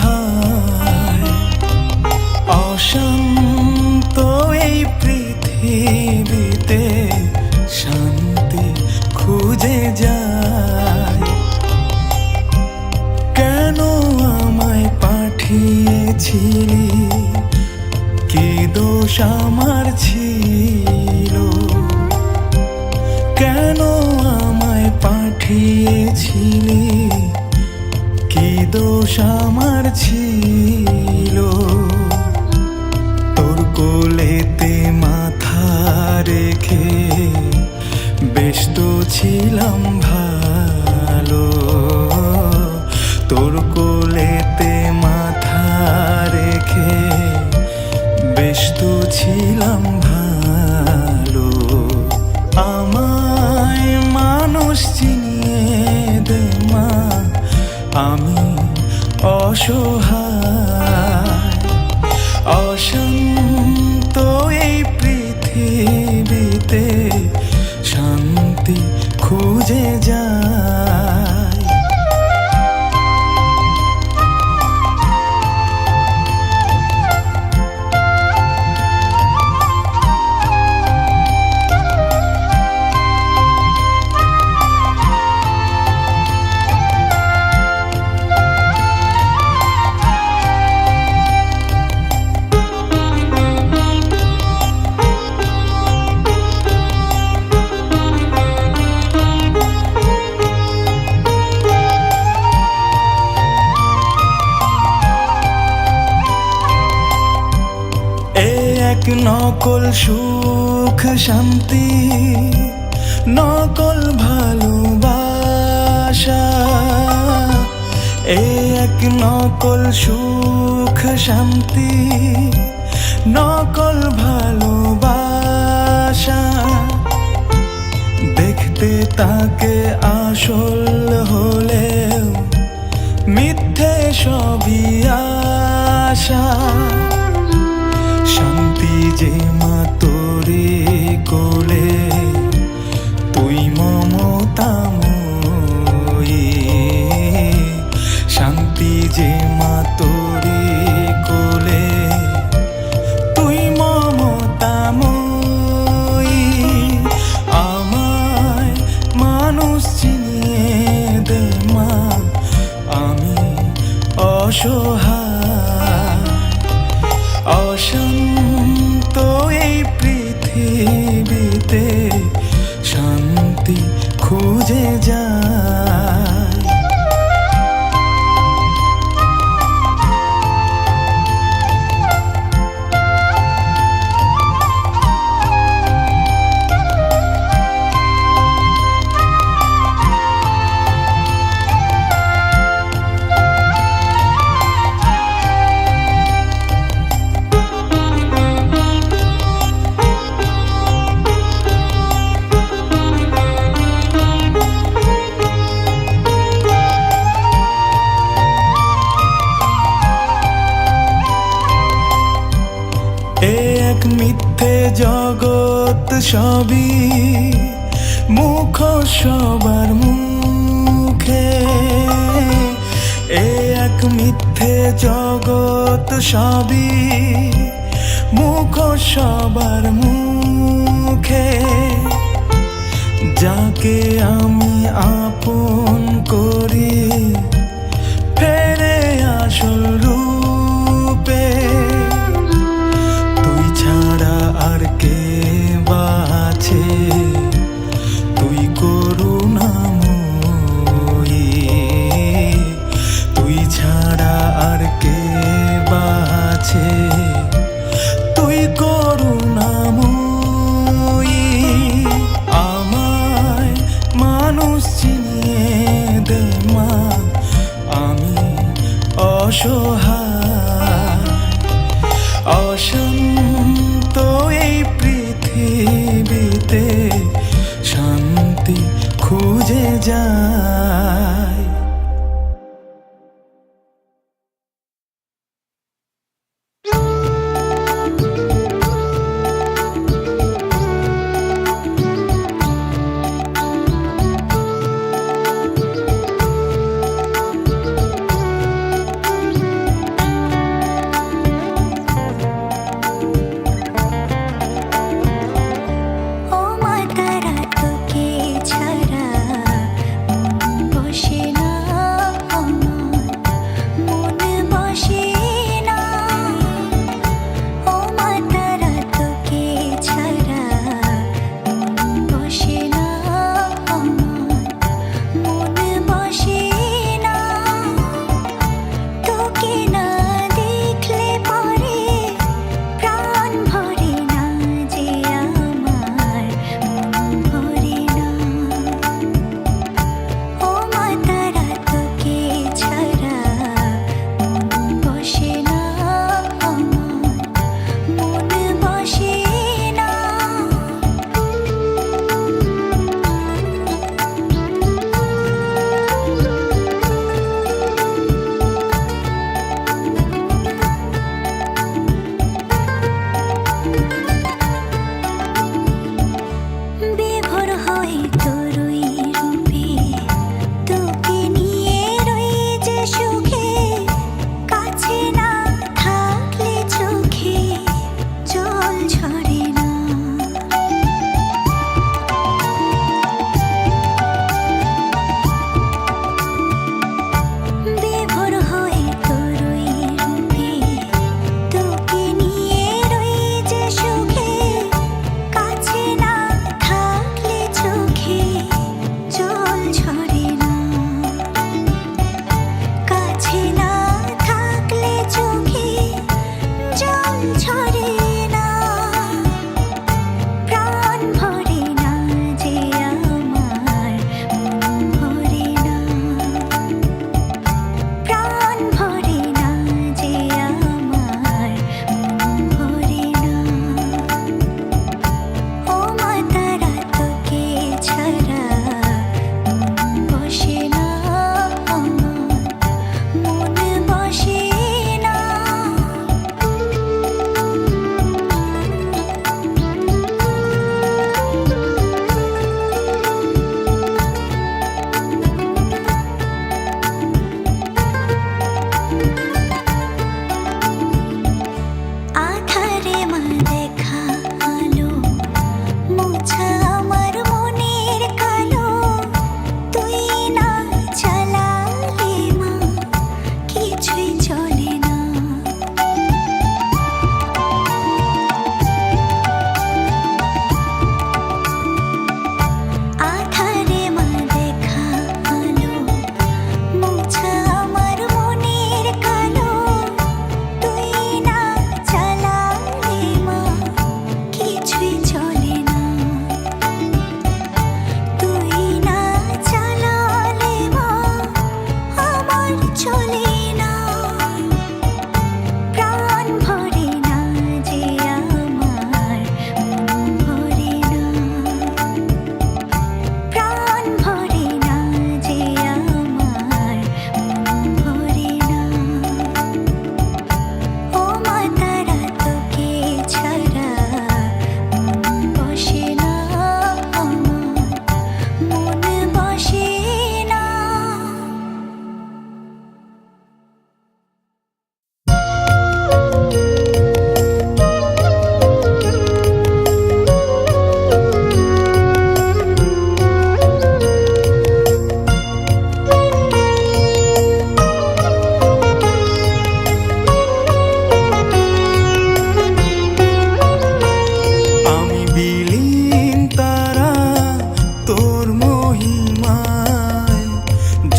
অসহায় অশান্ত এই শান্তি খুঁজে যায়। কেন আমায় পাঠিয়েছিলি? কি দোষ আমার ছিল? কেন আমায় পাঠিয়েছিলি? কি দোষ মানুষ চিনিয়ে দে মা আমি অসহায়। নকল সুখ, শান্তি, নকল ভালোবাসা। এক নকল সুখ, শান্তি, নকল ভালোবাসা। দেখতে তাকে আসল হলেও মিথ্যে সবই আশা। সবই মুখ সবার মুখে। এ এক মিথ্যে জগৎ সবই মুখ সবার মুখে। যাকে আমি আপন করি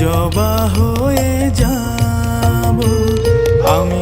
জবা হয়ে যাব। আমি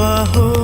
জবা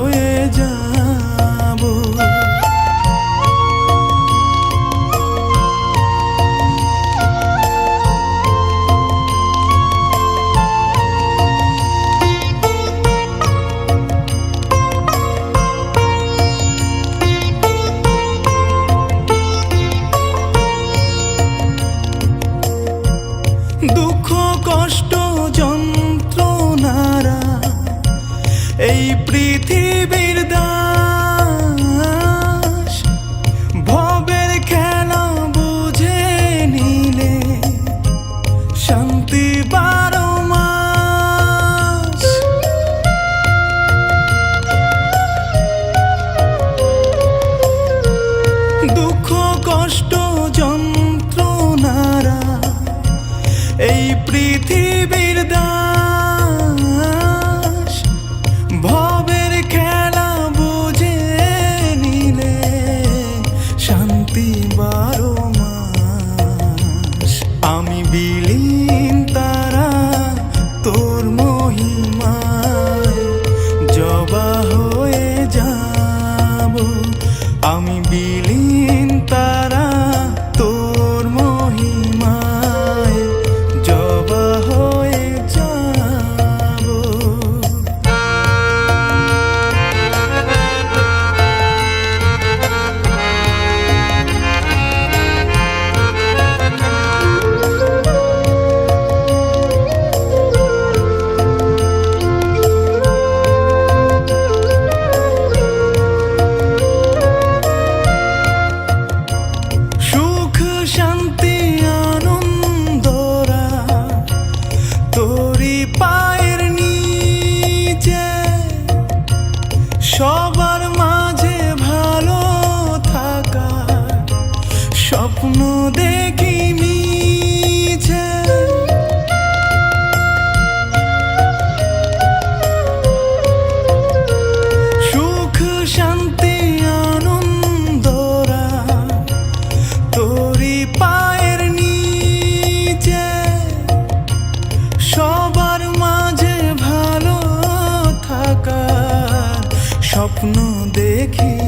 দুঃখ কষ্ট যন্ত্রণারা এই পৃথিবীর দাস স্বপ্ন দেখি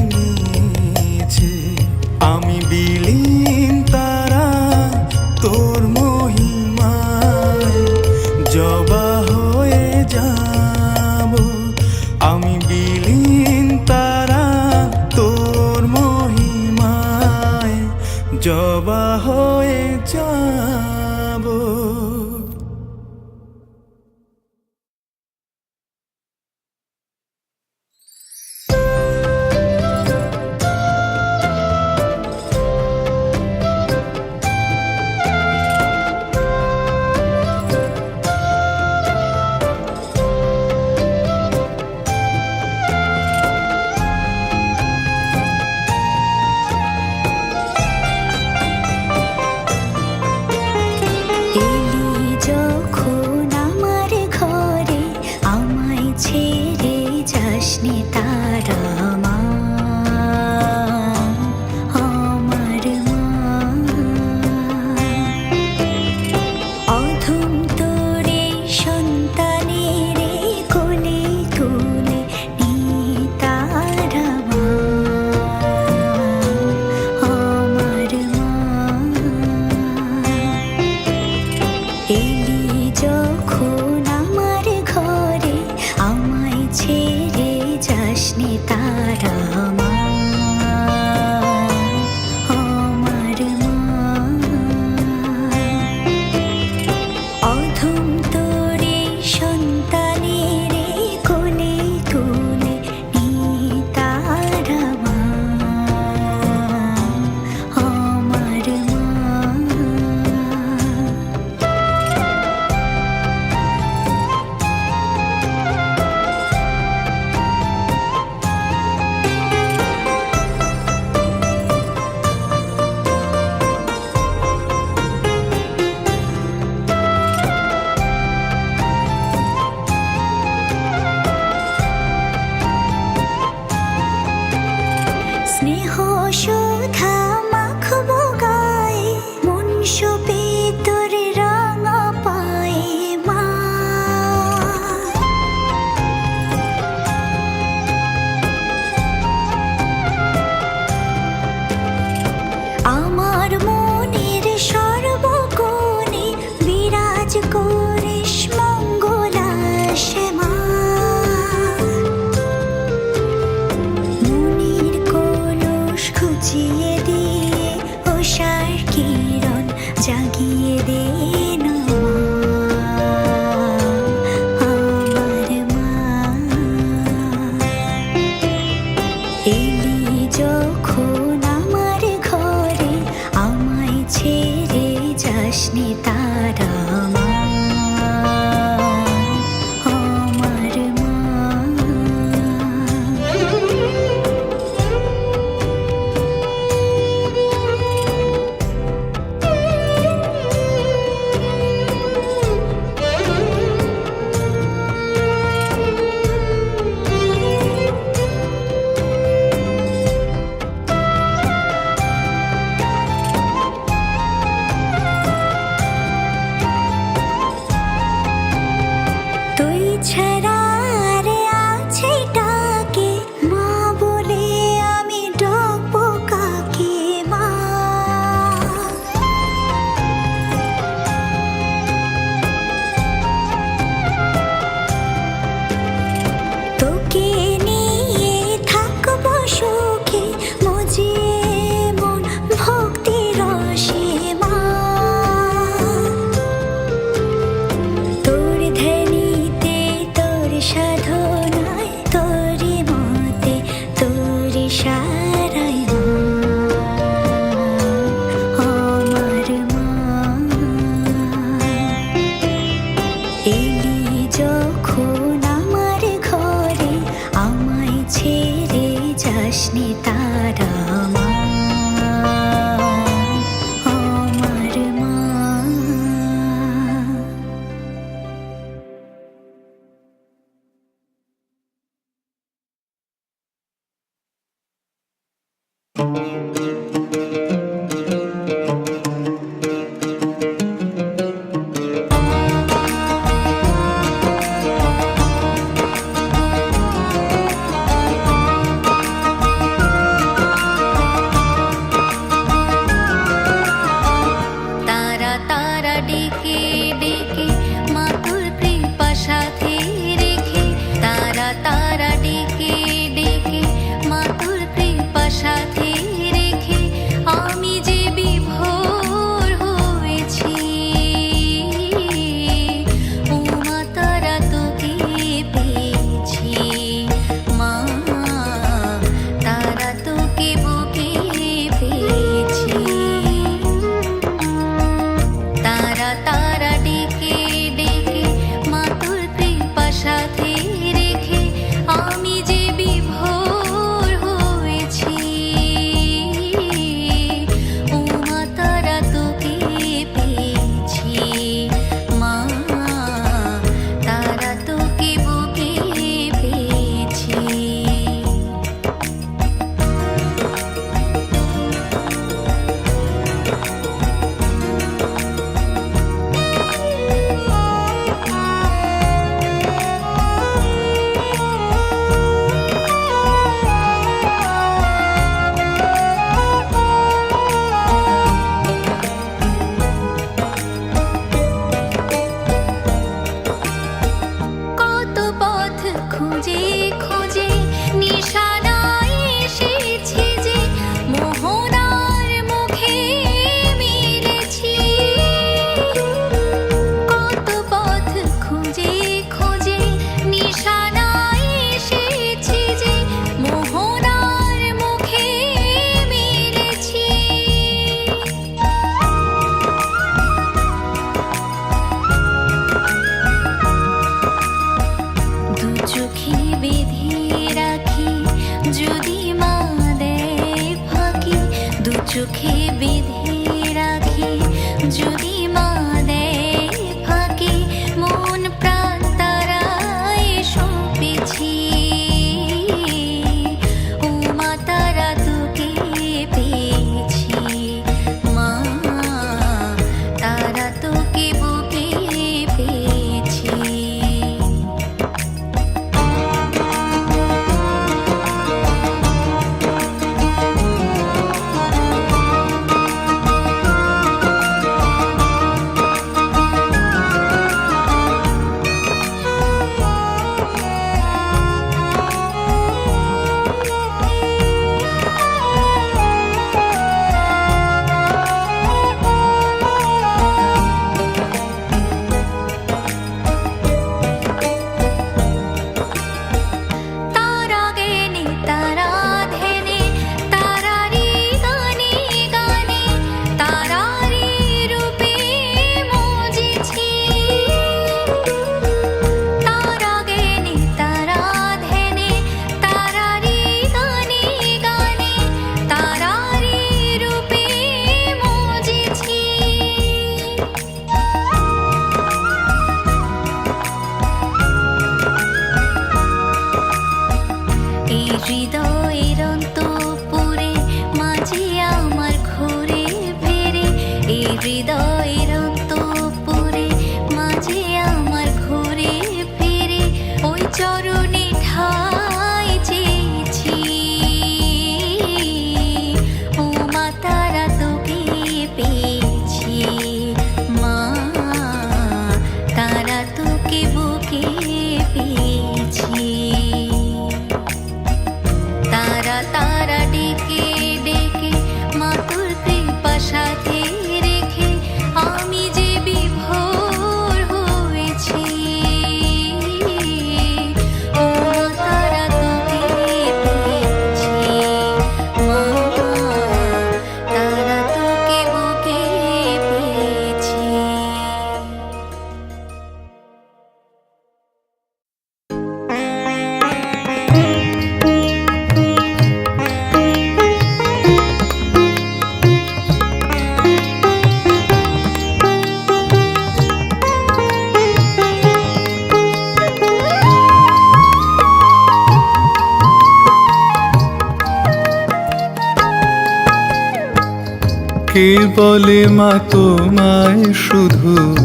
বলে মা তোমায় শুধু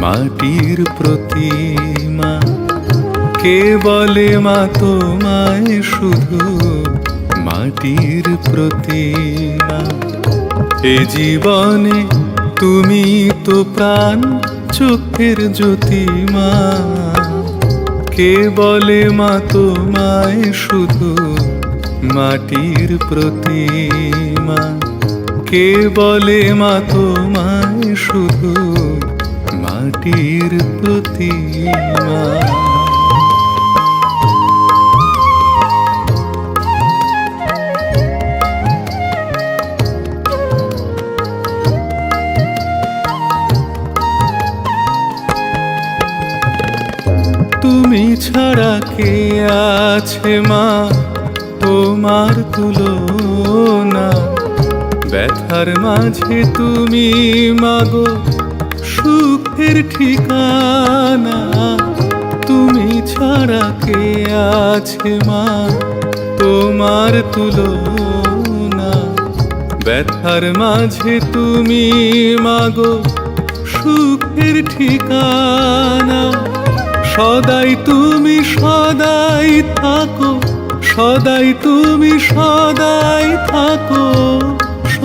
মাটির প্রতিমা। কে বলে মা তোমায় শুধু মাটির প্রতিমা? এ জীবনে তুমি তো প্রাণ চোখের জ্যোতিমা। কে বলে মা তোমায় শুধু মাটির প্রতিমা? কে বলে মা তোমায় শুধু মাটির প্রতিমা। তুমি ছাড়া কে আছে মা? তোমার তুলনা। ব্যথার মাঝে তুমি মাগো সুখের ঠিকানা। তুমি ছাড়া কে আছে মা? তোমার তুলনা। ব্যথার মাঝে তুমি মাগো সুখের ঠিকানা। সদাই তুমি সদাই থাকো, সদাই তুমি সদাই থাকো।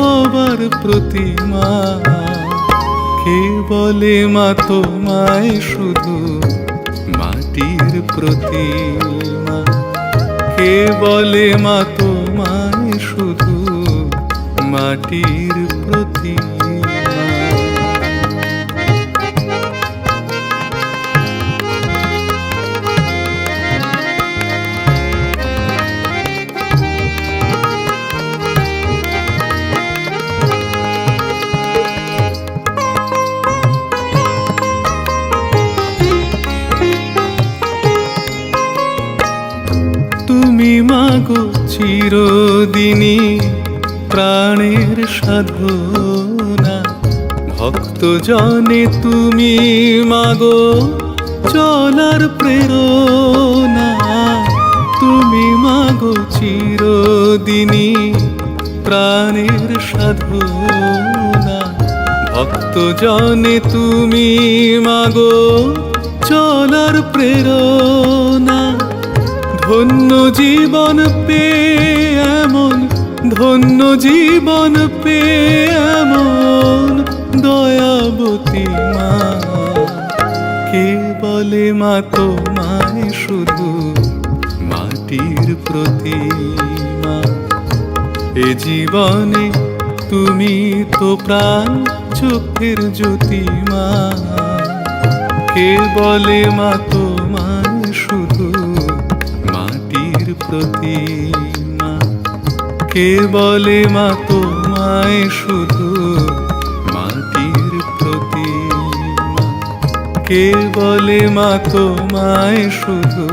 সবার প্রতিমা। কে বলে মা তোমায় শুধু? মাটির প্রতিমা। কে বলে মা তোমায় শুধু? মাটির চিরদিনী প্রাণের সাধনা। ভক্ত জনে তুমি মাগো চলার প্রেরণা। তুমি মাগো চিরদিনী প্রাণের সাধনা। ভক্ত জনে তুমি মাগো চলার প্রেরণা। ধন্য জীবন পে এমন, ধন্য জীবন পে এমন দয়াবতী মা। কে বলে মা তো মায় শুধু? মাটির প্রতিমা। এ জীবনে তুমি তো প্রাণ, চোখের জ্যোতিমা। কে বলে মা তোমায় প্রতিমা কে বলে মা তোমায় শুধু? মাটির প্রতিমা কে বলে মা তোমায় শুধু?